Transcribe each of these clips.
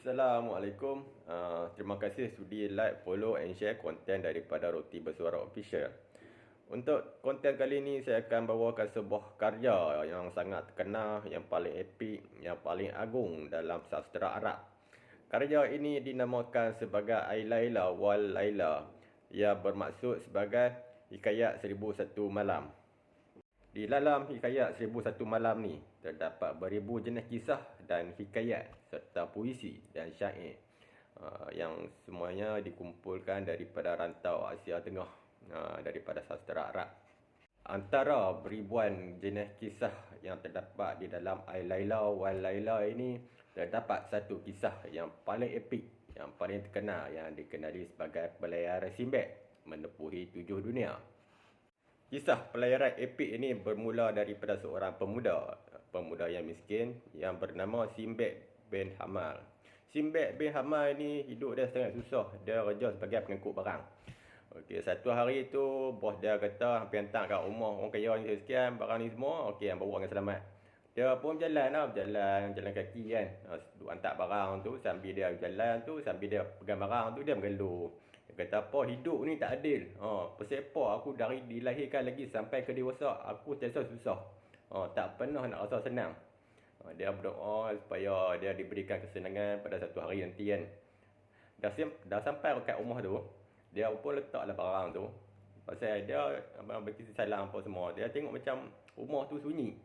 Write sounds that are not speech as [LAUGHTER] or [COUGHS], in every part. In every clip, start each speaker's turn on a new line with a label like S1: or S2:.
S1: Assalamualaikum. Uh, terima kasih sudi like, follow and share konten daripada Roti Bersuara Official. Untuk konten kali ini saya akan bawakan sebuah karya yang sangat terkenal, yang paling epik, yang paling agung dalam sastra Arab. Karya ini dinamakan sebagai Ailaila wal Laila yang bermaksud sebagai Hikayat Seribu Satu Malam. Di dalam hikayat Seribu Satu Malam ni terdapat beribu jenis kisah dan hikayat serta puisi dan syair uh, yang semuanya dikumpulkan daripada rantau Asia Tengah uh, daripada sastra Arab. Antara beribuan jenis kisah yang terdapat di dalam Ai-Laila wal Laila ini terdapat satu kisah yang paling epik, yang paling terkenal yang dikenali sebagai pelayaran Simbad menepuhi tujuh dunia. Kisah pelayaran epik ini bermula daripada seorang pemuda, pemuda yang miskin yang bernama Simbad bin Hamal. Simbad bin Hamal ini hidup dia sangat susah. Dia kerja sebagai pengangkut barang. Okey, satu hari tu bos dia kata hampir hantar kat rumah orang kaya ni sekian barang ni semua, okey yang bawa dengan selamat. Dia pun berjalan lah, berjalan, jalan kaki kan. Hantar barang tu sambil dia berjalan tu, sambil dia pegang barang tu dia mengeluh. Dia kata apa hidup ni tak adil. Ha, persepak aku dari dilahirkan lagi sampai ke dewasa aku terasa susah. Ha, tak pernah nak rasa senang. Ha, dia berdoa supaya dia diberikan kesenangan pada satu hari nanti kan. Dah, dah sampai dekat rumah tu, dia pun letaklah barang tu. Pasal dia abang bagi salam apa semua. Dia tengok macam rumah tu sunyi.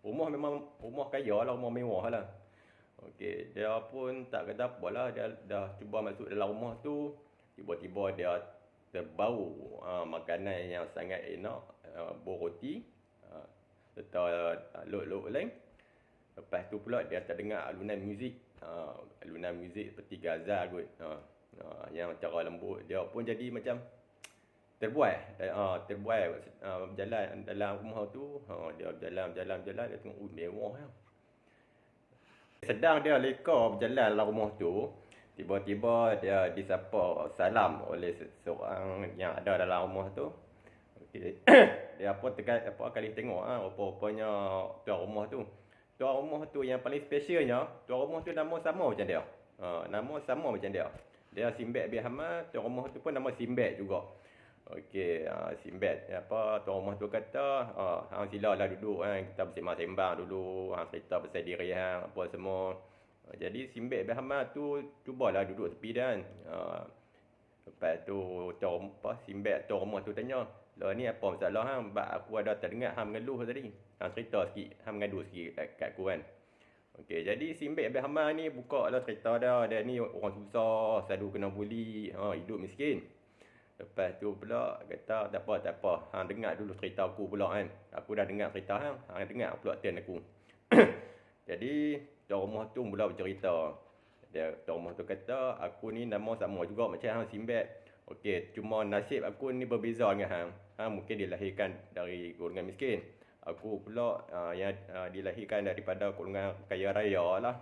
S1: Rumah memang rumah kaya lah, rumah mewah lah. Okey, dia pun tak kata apa lah. Dia dah cuba masuk dalam rumah tu tiba-tiba dia terbau uh, makanan yang sangat enak uh, buah roti uh, serta uh, luk-luk lain lepas tu pula dia terdengar alunan muzik. Uh, alunan muzik seperti gazal kot. Uh, uh, yang cara lembut dia pun jadi macam terbuai. Uh, terbuai. Uh, berjalan dalam rumah tu uh, dia berjalan berjalan berjalan dia tengok uh, mewah ya. sedang dia leka berjalan dalam rumah tu Tiba-tiba dia disapa salam oleh seorang yang ada dalam rumah tu. Dia apa tekat apa kali tengok ah ha, apa-apanya tuan rumah tu. Tuan rumah tu yang paling specialnya, tuan rumah tu nama sama macam dia. Ha, nama sama macam dia. Dia Simbad bin Hamad, tuan rumah tu pun nama Simbad juga. Okey, ha, Simbad apa tuan rumah tu kata, ha, hang silalah duduk kan, kita bersembang-sembang dulu, hang cerita pasal diri hang apa semua. Ha, jadi Simbad bin Hamad tu cubalah duduk tepi dia kan. Ha, lepas tu tuan apa Simbad tuan rumah tu tanya, "Lah ni apa masalah hang? Bab aku ada terdengar hang mengeluh tadi." Hang cerita sikit, hang mengadu sikit kat, kat aku kan. Okey, jadi Simbad bin Hamad ni buka lah cerita dia. Dia ni orang susah, selalu kena buli, ha, hidup miskin. Lepas tu pula kata, tak apa, tak apa. Hang dengar dulu cerita aku pula kan. Aku dah dengar cerita hang. Hang dengar pula turn aku. [COUGHS] Jadi, tuan rumah tu mula bercerita. Dia tuan rumah tu kata, aku ni nama sama juga macam hang Simbad. Okey, cuma nasib aku ni berbeza dengan hang. Hang mungkin dilahirkan dari golongan miskin. Aku pula uh, yang uh, dilahirkan daripada golongan kaya raya lah.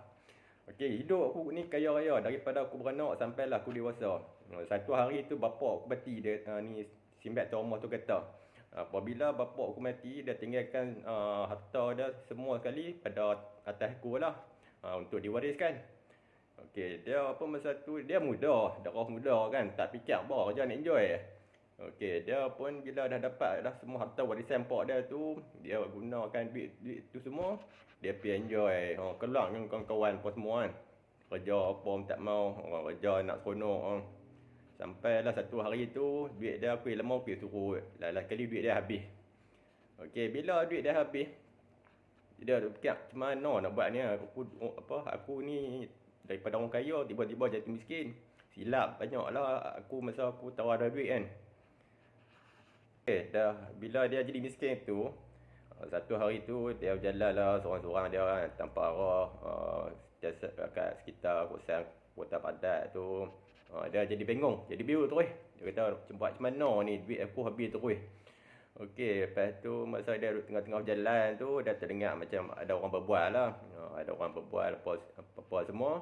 S1: Okey, hidup aku ni kaya raya daripada aku beranak sampailah aku dewasa. Satu hari tu bapa aku mati dia uh, ni Simbad tuan rumah tu kata. Apabila bapa aku mati, dia tinggalkan uh, harta dia semua sekali pada atas aku lah ha, untuk diwariskan. Okey, dia apa masa tu dia muda, darah muda kan, tak fikir apa kerja nak enjoy. Okey, dia pun bila dah dapat dah semua harta warisan pak dia tu, dia gunakan duit duit tu semua, dia pergi enjoy. Ha, kelang dengan kawan-kawan apa semua kan. Kerja apa pun tak mau, orang kerja nak seronok. Ha. Sampailah satu hari tu, duit dia aku lama pergi suruh. Lain kali duit dia habis. Okey, bila duit dia habis, dia fikir macam mana nak buat ni aku apa aku ni daripada orang kaya tiba-tiba jadi miskin. Silap banyaklah. Aku masa aku tahu ada duit kan. Okay, dah bila dia jadi miskin tu satu hari tu dia berjalan lah seorang-seorang dia kan tanpa arah uh, kat sekitar kawasan kota padat tu. Uh, dia jadi bengong jadi biru terus. Dia kata buat macam mana ni? Duit aku habis terus. Okey, lepas tu masa dia tengah-tengah jalan tu, dia terdengar macam ada orang berbual lah. Uh, ada orang berbual apa-apa semua.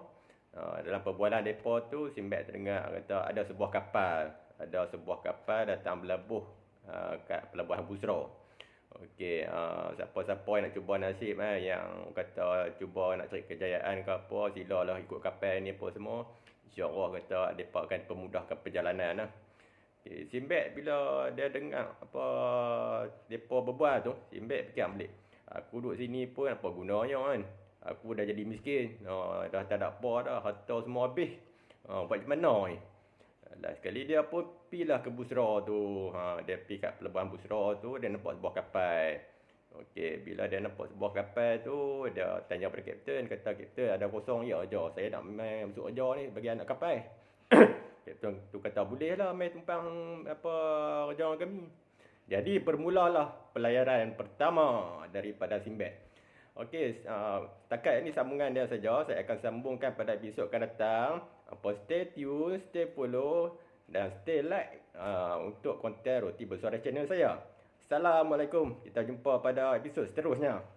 S1: Uh, dalam perbualan mereka tu, Simbad terdengar kata ada sebuah kapal. Ada sebuah kapal datang berlabuh uh, kat pelabuhan Busra. Okey, uh, siapa-siapa yang nak cuba nasib eh, yang kata cuba nak cari kejayaan ke apa, silalah ikut kapal ni apa semua. InsyaAllah kata mereka akan pemudahkan perjalanan lah. Okay, Simbek bila dia dengar apa mereka berbual tu, Simbek fikir balik. Aku duduk sini pun apa gunanya kan. Aku dah jadi miskin. Uh, dah tak ada apa dah. Harta semua habis. Uh, buat macam mana ni? Last sekali dia pun pilah ke Busra tu. Ha, dia pergi kat pelabuhan Busra tu, dia nampak sebuah kapal. Okey, bila dia nampak sebuah kapal tu, dia tanya pada kapten, kata kapten ada kosong ya aja. Saya nak main masuk aja ni bagi anak kapal. [COUGHS] kapten tu kata boleh lah main tumpang apa kerja kami. Jadi bermulalah pelayaran pertama daripada Simbet. Okey, uh, setakat ini sambungan dia saja. Saya akan sambungkan pada episod akan datang. Apa stay tune, stay follow dan stay like uh, untuk konten Roti Bersuara channel saya. Assalamualaikum. Kita jumpa pada episod seterusnya.